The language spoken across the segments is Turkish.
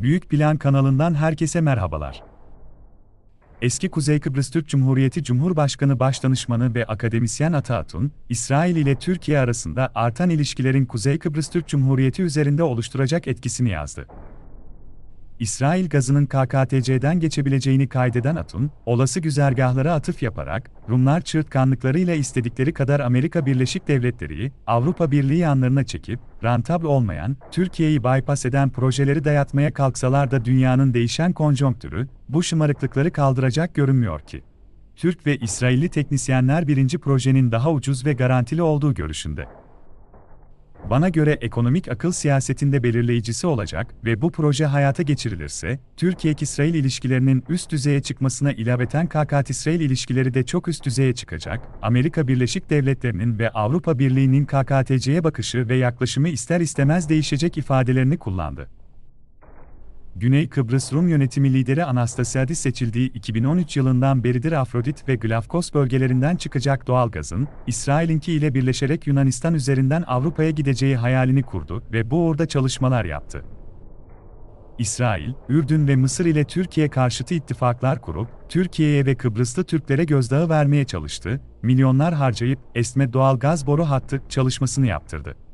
Büyük Plan kanalından herkese merhabalar. Eski Kuzey Kıbrıs Türk Cumhuriyeti Cumhurbaşkanı Başdanışmanı ve akademisyen Ata Atun, İsrail ile Türkiye arasında artan ilişkilerin Kuzey Kıbrıs Türk Cumhuriyeti üzerinde oluşturacak etkisini yazdı. İsrail gazının KKTC'den geçebileceğini kaydeden Atun, olası güzergahlara atıf yaparak, Rumlar çığırtkanlıklarıyla istedikleri kadar Amerika Birleşik Devletleri'yi, Avrupa Birliği yanlarına çekip, rentable olmayan, Türkiye'yi bypass eden projeleri dayatmaya kalksalar da dünyanın değişen konjonktürü, bu şımarıklıkları kaldıracak görünmüyor ki. Türk ve İsrailli teknisyenler birinci projenin daha ucuz ve garantili olduğu görüşünde. Bana göre ekonomik akıl siyasetinde belirleyicisi olacak ve bu proje hayata geçirilirse, Türkiye-İsrail ilişkilerinin üst düzeye çıkmasına ilaveten KKT-İsrail ilişkileri de çok üst düzeye çıkacak, Amerika Birleşik Devletleri'nin ve Avrupa Birliği'nin KKTC'ye bakışı ve yaklaşımı ister istemez değişecek ifadelerini kullandı. Güney Kıbrıs Rum yönetimi lideri Anastasiadis seçildiği 2013 yılından beridir Afrodit ve Glafkos bölgelerinden çıkacak doğalgazın, İsrail'inki ile birleşerek Yunanistan üzerinden Avrupa'ya gideceği hayalini kurdu ve bu uğurda çalışmalar yaptı. İsrail, Ürdün ve Mısır ile Türkiye karşıtı ittifaklar kurup, Türkiye'ye ve Kıbrıslı Türklere gözdağı vermeye çalıştı, milyonlar harcayıp esme doğal gaz boru hattı çalışmasını yaptırdı.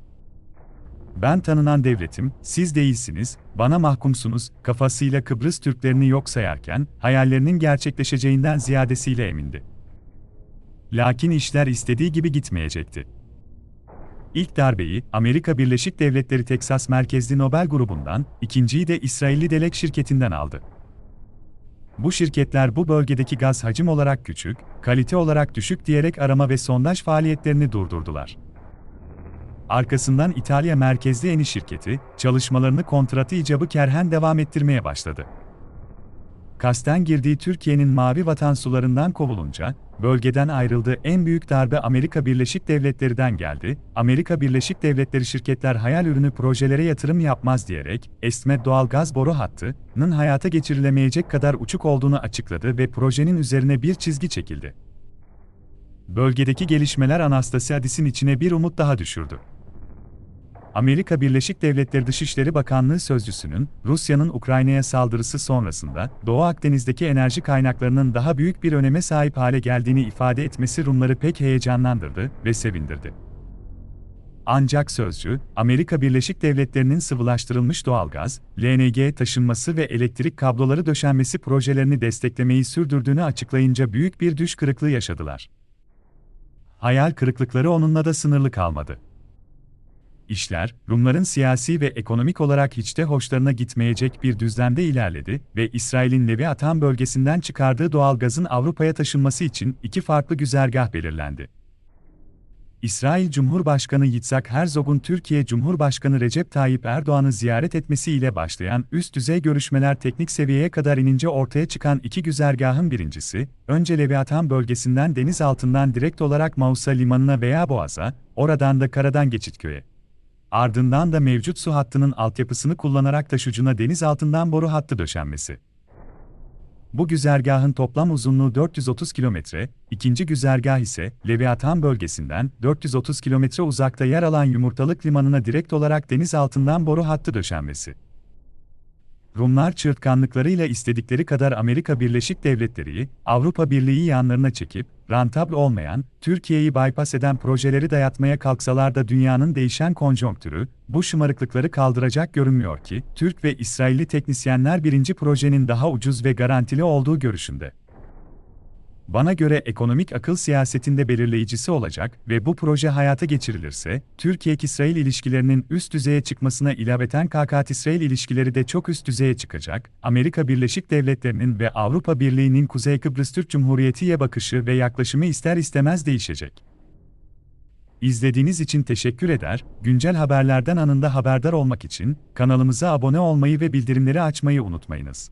Ben tanınan devletim, siz değilsiniz, bana mahkumsunuz, kafasıyla Kıbrıs Türklerini yok sayarken, hayallerinin gerçekleşeceğinden ziyadesiyle emindi. Lakin işler istediği gibi gitmeyecekti. İlk darbeyi, Amerika Birleşik Devletleri Teksas merkezli Nobel grubundan, ikinciyi de İsrailli Delek şirketinden aldı. Bu şirketler bu bölgedeki gaz hacim olarak küçük, kalite olarak düşük diyerek arama ve sondaj faaliyetlerini durdurdular. Arkasından İtalya merkezli Eni şirketi, çalışmalarını kontratı icabı kerhen devam ettirmeye başladı. Kasten girdiği Türkiye'nin mavi vatan sularından kovulunca, bölgeden ayrıldığı en büyük darbe Amerika Birleşik Devletleri'den geldi. Amerika Birleşik Devletleri şirketler hayal ürünü projelere yatırım yapmaz diyerek, Esme doğal gaz boru hattının hayata geçirilemeyecek kadar uçuk olduğunu açıkladı ve projenin üzerine bir çizgi çekildi. Bölgedeki gelişmeler Anastasiadis'in içine bir umut daha düşürdü. Amerika Birleşik Devletleri Dışişleri Bakanlığı sözcüsünün Rusya'nın Ukrayna'ya saldırısı sonrasında Doğu Akdeniz'deki enerji kaynaklarının daha büyük bir öneme sahip hale geldiğini ifade etmesi Rumları pek heyecanlandırdı ve sevindirdi. Ancak sözcü, Amerika Birleşik Devletleri'nin sıvılaştırılmış doğalgaz, LNG taşınması ve elektrik kabloları döşenmesi projelerini desteklemeyi sürdürdüğünü açıklayınca büyük bir düş kırıklığı yaşadılar. Hayal kırıklıkları onunla da sınırlı kalmadı. İşler, Rumların siyasi ve ekonomik olarak hiç de hoşlarına gitmeyecek bir düzlemde ilerledi ve İsrail'in Leviathan bölgesinden çıkardığı doğal gazın Avrupa'ya taşınması için iki farklı güzergah belirlendi. İsrail Cumhurbaşkanı Yitzhak Herzog'un Türkiye Cumhurbaşkanı Recep Tayyip Erdoğan'ı ziyaret etmesiyle başlayan üst düzey görüşmeler teknik seviyeye kadar inince ortaya çıkan iki güzergahın birincisi, önce Leviathan bölgesinden deniz altından direkt olarak Mausa limanına veya Boğaz'a, oradan da karadan Geçitköye, Ardından da mevcut su hattının altyapısını kullanarak taşucuna deniz altından boru hattı döşenmesi. Bu güzergahın toplam uzunluğu 430 kilometre, ikinci güzergah ise Leviathan bölgesinden 430 kilometre uzakta yer alan Yumurtalık Limanı'na direkt olarak deniz altından boru hattı döşenmesi. Rumlar çığırtkanlıklarıyla istedikleri kadar Amerika Birleşik Devletleri'yi, Avrupa Birliği yanlarına çekip, rentable olmayan, Türkiye'yi bypass eden projeleri dayatmaya kalksalar da dünyanın değişen konjonktürü, bu şımarıklıkları kaldıracak görünmüyor ki, Türk ve İsrailli teknisyenler birinci projenin daha ucuz ve garantili olduğu görüşünde bana göre ekonomik akıl siyasetinde belirleyicisi olacak ve bu proje hayata geçirilirse, Türkiye-İsrail ilişkilerinin üst düzeye çıkmasına ilaveten KKT-İsrail ilişkileri de çok üst düzeye çıkacak, Amerika Birleşik Devletleri'nin ve Avrupa Birliği'nin Kuzey Kıbrıs Türk Cumhuriyeti'ye bakışı ve yaklaşımı ister istemez değişecek. İzlediğiniz için teşekkür eder, güncel haberlerden anında haberdar olmak için kanalımıza abone olmayı ve bildirimleri açmayı unutmayınız.